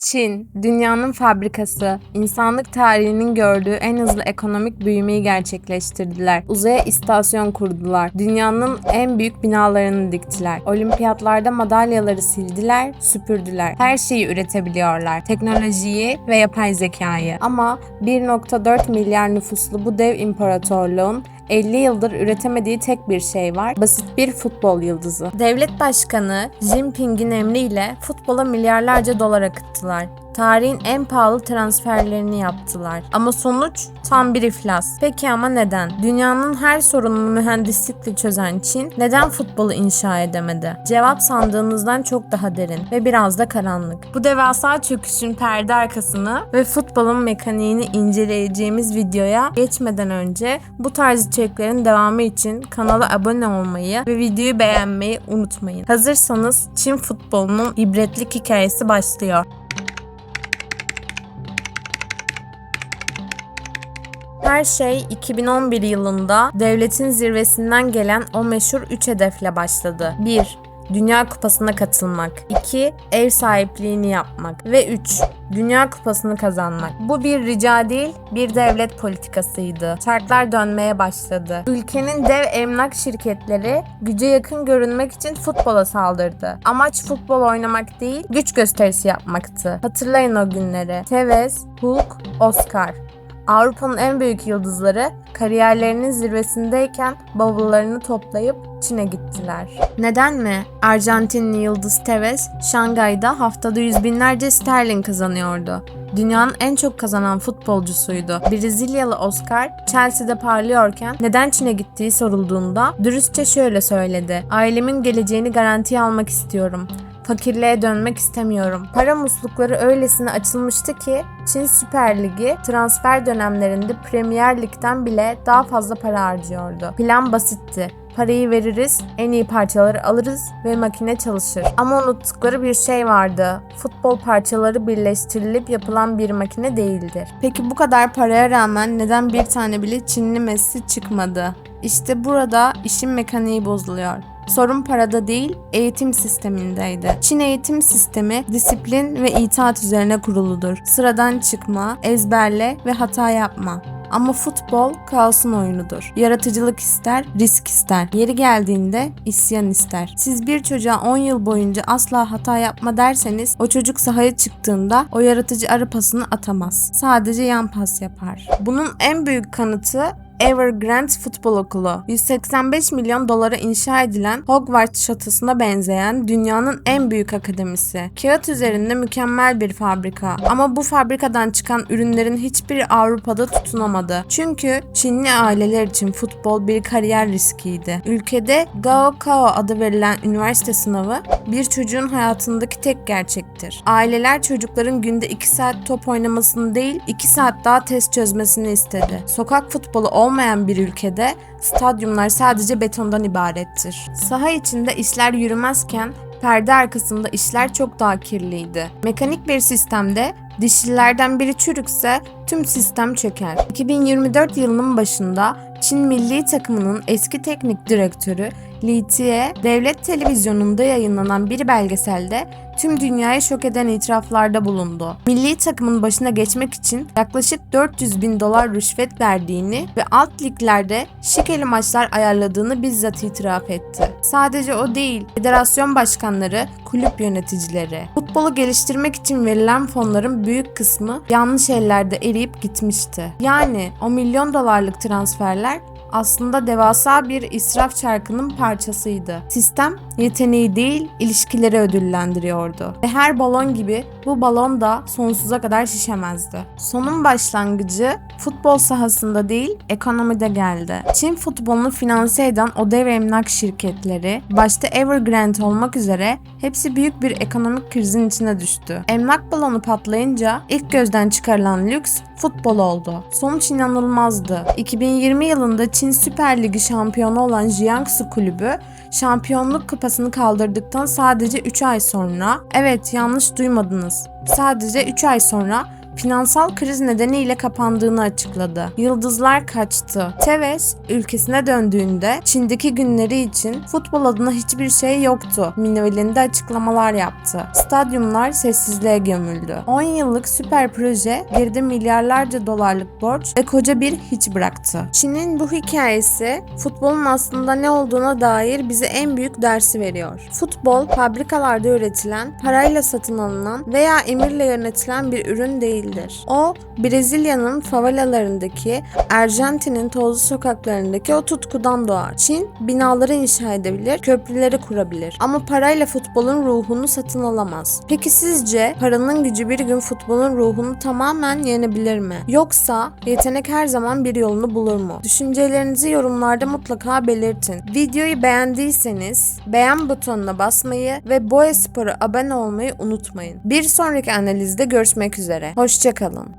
Çin, dünyanın fabrikası, insanlık tarihinin gördüğü en hızlı ekonomik büyümeyi gerçekleştirdiler. Uzaya istasyon kurdular. Dünyanın en büyük binalarını diktiler. Olimpiyatlarda madalyaları sildiler, süpürdüler. Her şeyi üretebiliyorlar. Teknolojiyi ve yapay zekayı. Ama 1.4 milyar nüfuslu bu dev imparatorluğun 50 yıldır üretemediği tek bir şey var. Basit bir futbol yıldızı. Devlet Başkanı Jinping'in emriyle futbola milyarlarca dolar akıttılar. Tarihin en pahalı transferlerini yaptılar. Ama sonuç tam bir iflas. Peki ama neden? Dünyanın her sorununu mühendislikle çözen Çin neden futbolu inşa edemedi? Cevap sandığınızdan çok daha derin ve biraz da karanlık. Bu devasa çöküşün perde arkasını ve futbolun mekaniğini inceleyeceğimiz videoya geçmeden önce bu tarz içeriklerin devamı için kanala abone olmayı ve videoyu beğenmeyi unutmayın. Hazırsanız Çin futbolunun ibretlik hikayesi başlıyor. Her şey 2011 yılında devletin zirvesinden gelen o meşhur 3 hedefle başladı. 1. Dünya Kupası'na katılmak. 2. Ev sahipliğini yapmak. Ve 3. Dünya Kupası'nı kazanmak. Bu bir rica değil, bir devlet politikasıydı. Çarklar dönmeye başladı. Ülkenin dev emlak şirketleri güce yakın görünmek için futbola saldırdı. Amaç futbol oynamak değil, güç gösterisi yapmaktı. Hatırlayın o günleri. Tevez, Hulk, Oscar. Avrupa'nın en büyük yıldızları kariyerlerinin zirvesindeyken bavullarını toplayıp Çin'e gittiler. Neden mi? Arjantinli yıldız Tevez, Şangay'da haftada yüz binlerce sterlin kazanıyordu. Dünyanın en çok kazanan futbolcusuydu. Brezilyalı Oscar, Chelsea'de parlıyorken neden Çin'e gittiği sorulduğunda dürüstçe şöyle söyledi. Ailemin geleceğini garantiye almak istiyorum fakirliğe dönmek istemiyorum. Para muslukları öylesine açılmıştı ki Çin Süper Ligi transfer dönemlerinde Premier Lig'den bile daha fazla para harcıyordu. Plan basitti. Parayı veririz, en iyi parçaları alırız ve makine çalışır. Ama unuttukları bir şey vardı. Futbol parçaları birleştirilip yapılan bir makine değildir. Peki bu kadar paraya rağmen neden bir tane bile Çinli Messi çıkmadı? İşte burada işin mekaniği bozuluyor. Sorun parada değil, eğitim sistemindeydi. Çin eğitim sistemi disiplin ve itaat üzerine kuruludur. Sıradan çıkma, ezberle ve hata yapma. Ama futbol kaosun oyunudur. Yaratıcılık ister, risk ister. Yeri geldiğinde isyan ister. Siz bir çocuğa 10 yıl boyunca asla hata yapma derseniz o çocuk sahaya çıktığında o yaratıcı arı pasını atamaz. Sadece yan pas yapar. Bunun en büyük kanıtı Evergrande Futbol Okulu. 185 milyon dolara inşa edilen Hogwarts şatosuna benzeyen dünyanın en büyük akademisi. Kağıt üzerinde mükemmel bir fabrika. Ama bu fabrikadan çıkan ürünlerin hiçbiri Avrupa'da tutunamadı. Çünkü Çinli aileler için futbol bir kariyer riskiydi. Ülkede Gaokao adı verilen üniversite sınavı bir çocuğun hayatındaki tek gerçektir. Aileler çocukların günde 2 saat top oynamasını değil 2 saat daha test çözmesini istedi. Sokak futbolu olmayan bir ülkede stadyumlar sadece betondan ibarettir. Saha içinde işler yürümezken perde arkasında işler çok daha kirliydi. Mekanik bir sistemde dişlilerden biri çürükse tüm sistem çöker. 2024 yılının başında Çin milli takımının eski teknik direktörü Li Tie, devlet televizyonunda yayınlanan bir belgeselde tüm dünyayı şok eden itiraflarda bulundu. Milli takımın başına geçmek için yaklaşık 400 bin dolar rüşvet verdiğini ve alt liglerde şikeli maçlar ayarladığını bizzat itiraf etti. Sadece o değil, federasyon başkanları, kulüp yöneticileri. Futbolu geliştirmek için verilen fonların büyük kısmı yanlış ellerde eriyip gitmişti. Yani o milyon dolarlık transferler aslında devasa bir israf çarkının parçasıydı. Sistem yeteneği değil, ilişkileri ödüllendiriyordu. Ve her balon gibi bu balon da sonsuza kadar şişemezdi. Sonun başlangıcı futbol sahasında değil, ekonomide geldi. Çin futbolunu finanse eden o dev emlak şirketleri, başta Evergrande olmak üzere hepsi büyük bir ekonomik krizin içine düştü. Emlak balonu patlayınca ilk gözden çıkarılan lüks futbol oldu. Sonuç inanılmazdı. 2020 yılında Çin Süper Ligi şampiyonu olan Jiangsu kulübü şampiyonluk kupasını kaldırdıktan sadece 3 ay sonra, evet yanlış duymadınız, sadece 3 ay sonra finansal kriz nedeniyle kapandığını açıkladı. Yıldızlar kaçtı. Tevez ülkesine döndüğünde Çin'deki günleri için futbol adına hiçbir şey yoktu. Minvalinde açıklamalar yaptı. Stadyumlar sessizliğe gömüldü. 10 yıllık süper proje geride milyarlarca dolarlık borç ve koca bir hiç bıraktı. Çin'in bu hikayesi futbolun aslında ne olduğuna dair bize en büyük dersi veriyor. Futbol fabrikalarda üretilen, parayla satın alınan veya emirle yönetilen bir ürün değildir. O Brezilya'nın favelalarındaki, Arjantin'in tozlu sokaklarındaki o tutkudan doğar. Çin binaları inşa edebilir, köprüleri kurabilir ama parayla futbolun ruhunu satın alamaz. Peki sizce paranın gücü bir gün futbolun ruhunu tamamen yenebilir mi? Yoksa yetenek her zaman bir yolunu bulur mu? Düşüncelerinizi yorumlarda mutlaka belirtin. Videoyu beğendiyseniz beğen butonuna basmayı ve Boya Spor'a abone olmayı unutmayın. Bir sonraki analizde görüşmek üzere. Hoşçakalın.